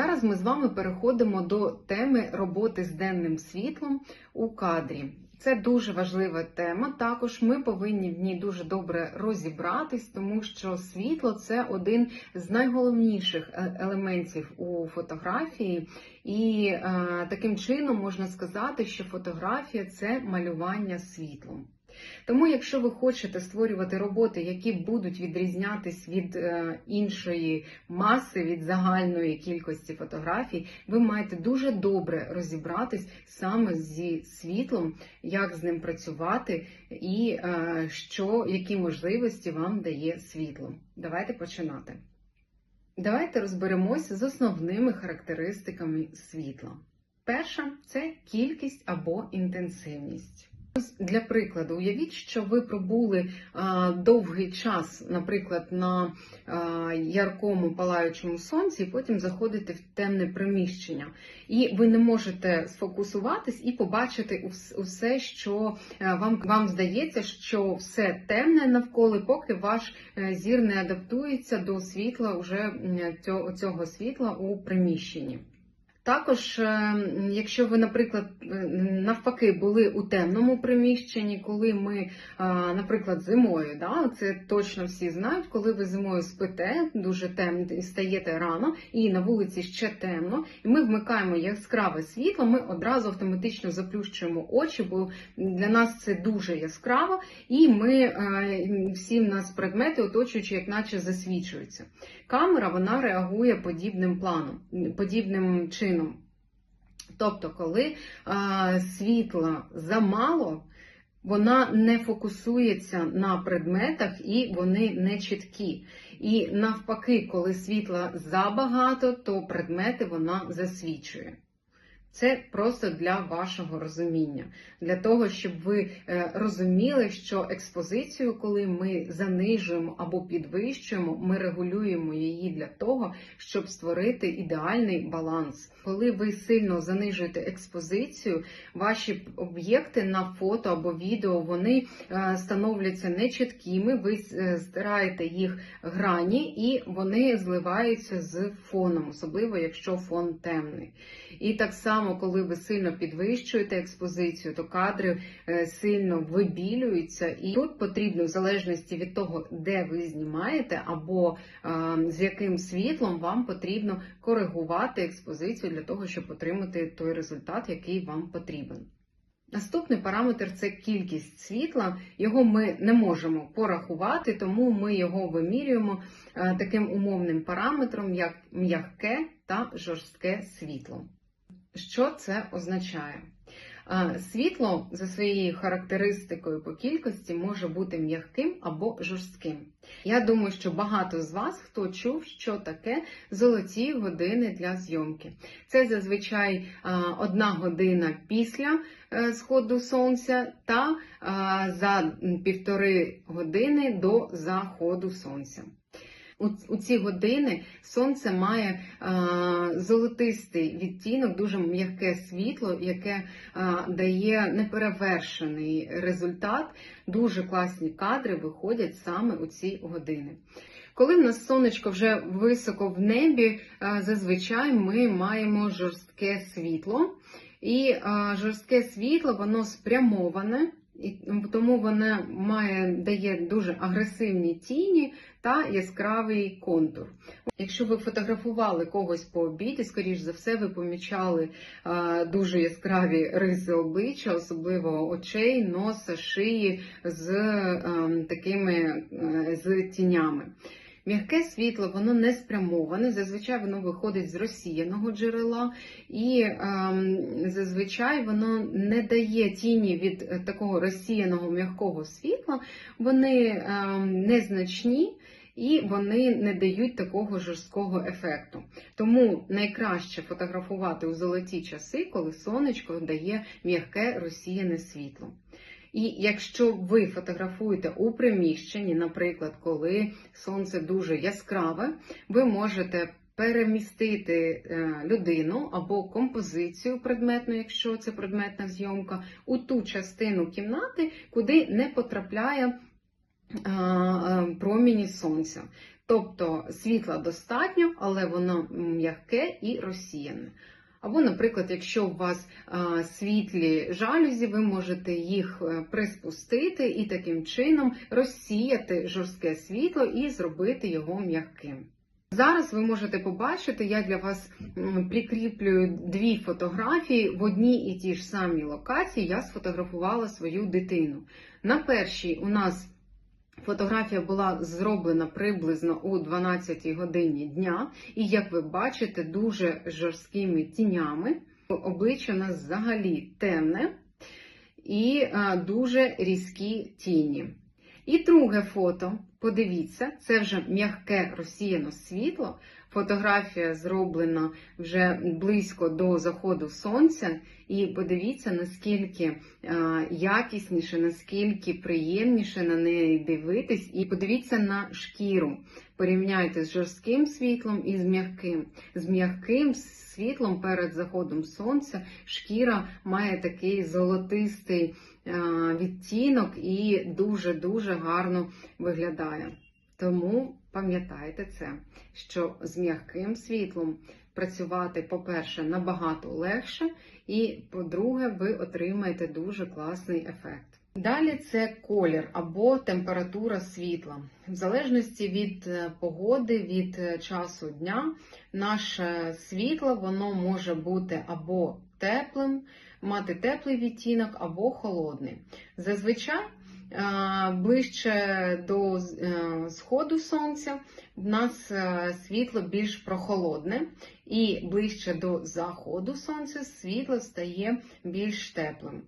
Зараз ми з вами переходимо до теми роботи з денним світлом у кадрі. Це дуже важлива тема. Також ми повинні в ній дуже добре розібратись, тому що світло це один з найголовніших е- елементів у фотографії, і е, таким чином можна сказати, що фотографія це малювання світлом. Тому, якщо ви хочете створювати роботи, які будуть відрізнятись від е, іншої маси, від загальної кількості фотографій, ви маєте дуже добре розібратись саме зі світлом, як з ним працювати і е, що, які можливості вам дає світло. Давайте починати. Давайте розберемося з основними характеристиками світла. Перша це кількість або інтенсивність. Для прикладу, уявіть, що ви пробули а, довгий час, наприклад, на а, яркому палаючому сонці, і потім заходите в темне приміщення, і ви не можете сфокусуватись і побачити усе, що е, вам, вам здається, що все темне навколо, поки ваш е, зір не адаптується до світла, уже цього, цього світла у приміщенні. Також, е, якщо ви, наприклад, е, навпаки були у темному приміщенні, коли ми, е, наприклад, зимою, да, це точно всі знають, коли ви зимою спите, дуже темно, стаєте рано, і на вулиці ще темно, і ми вмикаємо яскраве світло, ми одразу автоматично заплющуємо очі, бо для нас це дуже яскраво, і ми всі в нас предмети оточуючи, як наче засвічуються. Камера вона реагує подібним планом, подібним чином. Тобто, коли а, світла замало, вона не фокусується на предметах і вони не чіткі. І навпаки, коли світла забагато, то предмети вона засвічує. Це просто для вашого розуміння, для того, щоб ви е, розуміли, що експозицію, коли ми занижуємо або підвищуємо, ми регулюємо її для того, щоб створити ідеальний баланс. Коли ви сильно занижуєте експозицію, ваші об'єкти на фото або відео вони е, становляться нечіткими, ви е, стираєте їх грані і вони зливаються з фоном, особливо якщо фон темний. І так само, коли ви сильно підвищуєте експозицію, то кадри е, сильно вибілюються, і тут потрібно, в залежності від того, де ви знімаєте, або е, з яким світлом вам потрібно коригувати експозицію для того, щоб отримати той результат, який вам потрібен. Наступний параметр це кількість світла. Його ми не можемо порахувати, тому ми його вимірюємо е, таким умовним параметром, як м'яке та жорстке світло. Що це означає? Світло за своєю характеристикою по кількості може бути м'яким або жорстким. Я думаю, що багато з вас хто чув, що таке золоті години для зйомки. Це зазвичай одна година після е, сходу сонця та за півтори години до заходу сонця. У, ці години сонце має золотистий відтінок, дуже м'яке світло, яке дає неперевершений результат. Дуже класні кадри виходять саме у ці години. Коли в нас сонечко вже високо в небі, зазвичай ми маємо жорстке світло. І жорстке світло, воно спрямоване. І тому вона має дає дуже агресивні тіні та яскравий контур. Якщо ви фотографували когось по обіді, скоріш за все, ви помічали а, дуже яскраві риси обличчя, особливо очей, носа, шиї з а, такими а, з тінями. М'яке світло, воно не спрямоване, зазвичай воно виходить з розсіяного джерела, і ем, зазвичай воно не дає тіні від е, такого розсіяного м'якого світла, вони ем, незначні. І вони не дають такого жорсткого ефекту. Тому найкраще фотографувати у золоті часи, коли сонечко дає м'яке розсіяне світло. І якщо ви фотографуєте у приміщенні, наприклад, коли сонце дуже яскраве, ви можете перемістити е, людину або композицію предметну, якщо це предметна зйомка, у ту частину кімнати, куди не потрапляє е, е, проміні сонця. Тобто світла достатньо, але воно м'яке і розсіяне. Або, наприклад, якщо у вас світлі жалюзі, ви можете їх е, приспустити і таким чином розсіяти жорстке світло і зробити його м'яким. Зараз ви можете побачити, я для вас прикріплюю дві фотографії в одній і тій ж самій локації. Я сфотографувала свою дитину. На першій у нас фотографія була зроблена приблизно у 12 годині дня, і, як ви бачите, дуже жорсткими тінями. Обличчя у нас взагалі темне і а, дуже різкі тіні. І друге фото, подивіться, це вже м'яке розсіяно світло. Фотографія зроблена вже близько до заходу сонця. І подивіться, наскільки е, якісніше, наскільки приємніше на неї дивитись, і подивіться на шкіру. Порівняйте з жорстким світлом і з м'яким. З м'яким світлом перед заходом сонця шкіра має такий золотистий е, відтінок і дуже-дуже гарно виглядає. Тому пам'ятайте це, що з м'яким світлом працювати, по-перше, набагато легше, і, по-друге, ви отримаєте дуже класний ефект. Далі це колір або температура світла. В залежності від е, погоди, від е, часу дня, наше світло воно може бути або теплим, мати теплий відтінок, або холодний. Зазвичай ближче до е, сходу сонця в нас е, світло більш прохолодне, і ближче до заходу сонця світло стає більш теплим.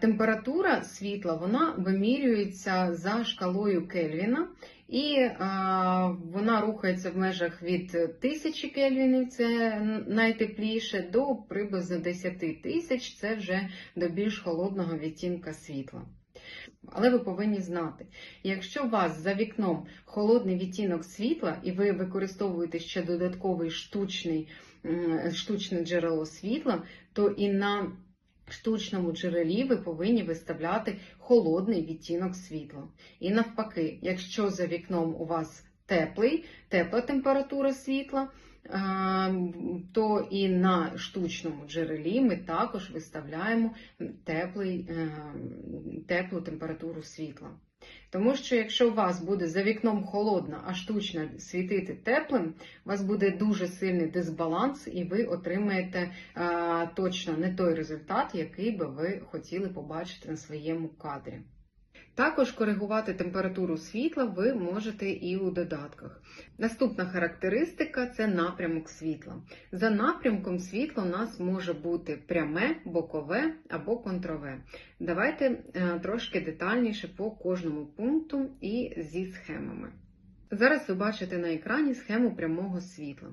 Температура світла вона вимірюється за шкалою Кельвіна, і а, вона рухається в межах від 1000 кельвінів, це найтепліше, до приблизно 10 тисяч, це вже до більш холодного відтінка світла. Але ви повинні знати, якщо у вас за вікном холодний відтінок світла, і ви використовуєте ще додатковий штучний, штучне джерело світла, то і на штучному джерелі ви повинні виставляти холодний відтінок світла. І навпаки, якщо за вікном у вас теплий, тепла температура світла, то і на штучному джерелі ми також виставляємо теплий, е, теплу температуру світла. Тому що якщо у вас буде за вікном холодно, а штучно світити теплим, у вас буде дуже сильний дисбаланс, і ви отримаєте а, точно не той результат, який би ви хотіли побачити на своєму кадрі. Також коригувати температуру світла ви можете і у додатках. Наступна характеристика це напрямок світла. За напрямком світла у нас може бути пряме, бокове або контрове. Давайте е, трошки детальніше по кожному пункту і зі схемами. Зараз ви бачите на екрані схему прямого світла.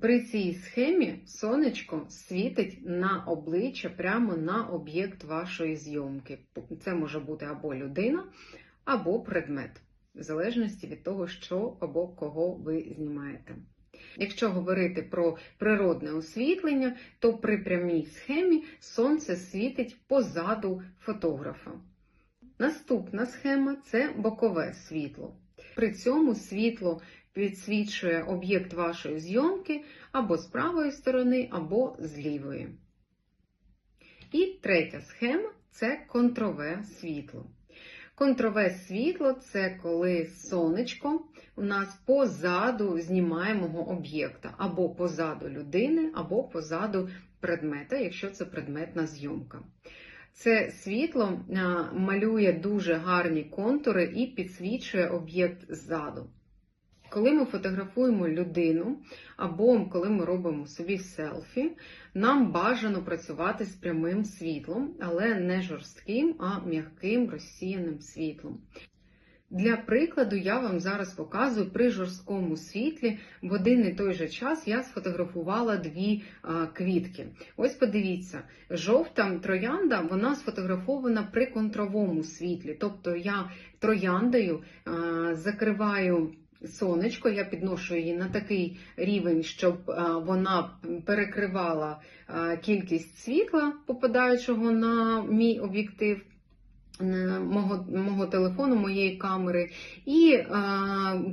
При цій схемі сонечко світить на обличчя прямо на об'єкт вашої зйомки. Це може бути або людина, або предмет, в залежності від того, що або кого ви знімаєте. Якщо говорити про природне освітлення, то при прямій схемі сонце світить позаду фотографа. Наступна схема це бокове світло. При цьому світло підсвічує об'єкт вашої зйомки або з правої сторони, або з лівої. І третя схема це контрове світло. Контрове світло це коли сонечко у нас позаду знімаємого об'єкта, або позаду людини, або позаду предмета, якщо це предметна зйомка. Це світло малює дуже гарні контури і підсвічує об'єкт ззаду. Коли ми фотографуємо людину, або коли ми робимо собі селфі, нам бажано працювати з прямим світлом, але не жорстким, а м'яким розсіяним світлом. Для прикладу, я вам зараз показую при жорсткому світлі в один і той же час я сфотографувала дві квітки. Ось подивіться, жовта троянда вона сфотографована при контровому світлі. Тобто я трояндою закриваю сонечко, я підношу її на такий рівень, щоб вона перекривала кількість світла, попадаючого на мій об'єктив. е, мого, мого телефону, моєї камери. І е,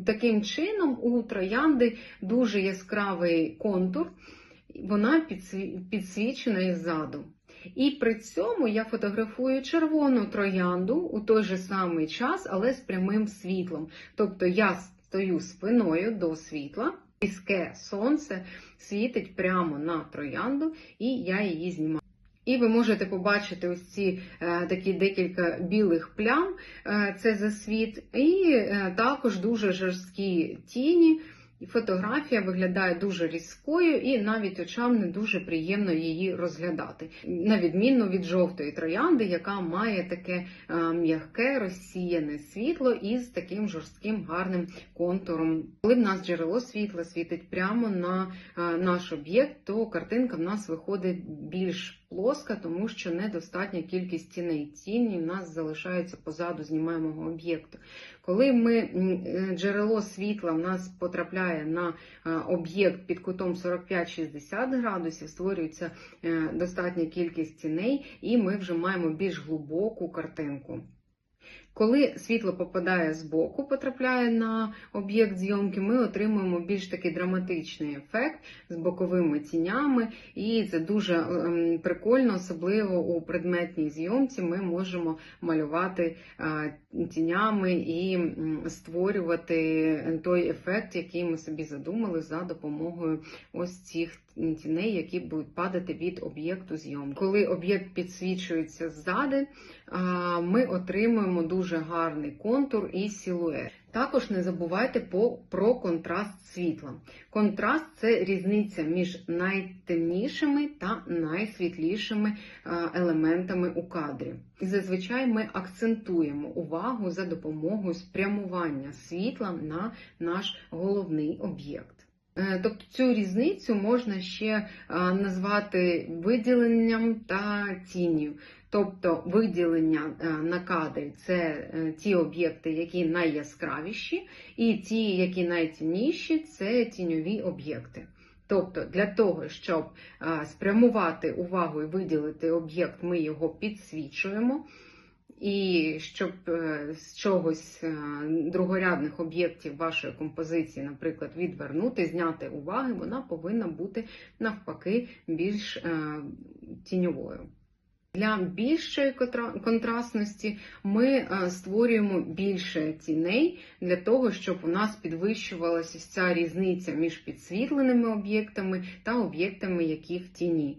таким чином у троянди дуже яскравий контур, вона підсвічена іззаду. І при цьому я фотографую червону троянду у той же самий час, але з прямим світлом. Тобто я стою спиною до світла, різке сонце світить прямо на троянду, і я її знімаю. І ви можете побачити ось ці е, такі декілька білих плям, е, це засвіт, і е, також дуже жорсткі тіні. Фотографія виглядає дуже різкою, і навіть очам не дуже приємно її розглядати, на відміну від жовтої троянди, яка має таке е, м'яке розсіяне світло із таким жорстким гарним контуром. Коли в нас джерело світла світить прямо на е, наш об'єкт, то картинка в нас виходить більш плоска, тому що недостатня кількість тіней. Тіні в нас залишаються позаду знімаємого об'єкту. Коли ми е, джерело світла в нас потрапляє на е, об'єкт під кутом 45-60 градусів, створюється е, достатня кількість тіней, і ми вже маємо більш глибоку картинку. Коли світло попадає з боку, потрапляє на об'єкт зйомки, ми отримуємо більш такий драматичний ефект з боковими тінями, і це дуже ем, прикольно, особливо у предметній зйомці ми можемо малювати е, тінями і створювати той ефект, який ми собі задумали за допомогою ось цих тіней, які будуть падати від об'єкту зйомки. Коли об'єкт підсвічується ззади, ми отримуємо дуже гарний контур і силует. Також не забувайте про контраст світла. Контраст це різниця між найтемнішими та найсвітлішими елементами у кадрі. І зазвичай ми акцентуємо увагу за допомогою спрямування світла на наш головний об'єкт. Е, Тобто цю різницю можна ще е, назвати виділенням та тінню. Тобто виділення е, на кадрі це е, ті об'єкти, які найяскравіші, і ті, які найтінніші, це тіньові об'єкти. Тобто для того, щоб е, спрямувати увагу і виділити об'єкт, ми його підсвічуємо. І щоб з чогось другорядних об'єктів вашої композиції, наприклад, відвернути, зняти уваги, вона повинна бути навпаки більш тіньовою. Для більшої контрастності ми е, створюємо більше тіней для того, щоб у нас підвищувалася ця різниця між підсвітленими об'єктами та об'єктами, які в тіні.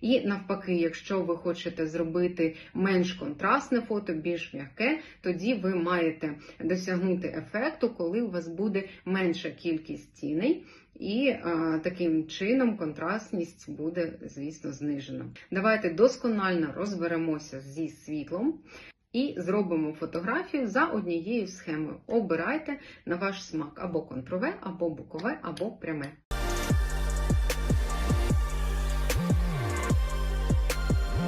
І навпаки, якщо ви хочете зробити менш контрастне фото, більш м'яке, тоді ви маєте досягнути ефекту, коли у вас буде менша кількість тіней, і а, таким чином контрастність буде, звісно, знижена. Давайте досконально розберемося зі світлом. І зробимо фотографію за однією схемою. Обирайте на ваш смак або контрове, або бокове, або пряме.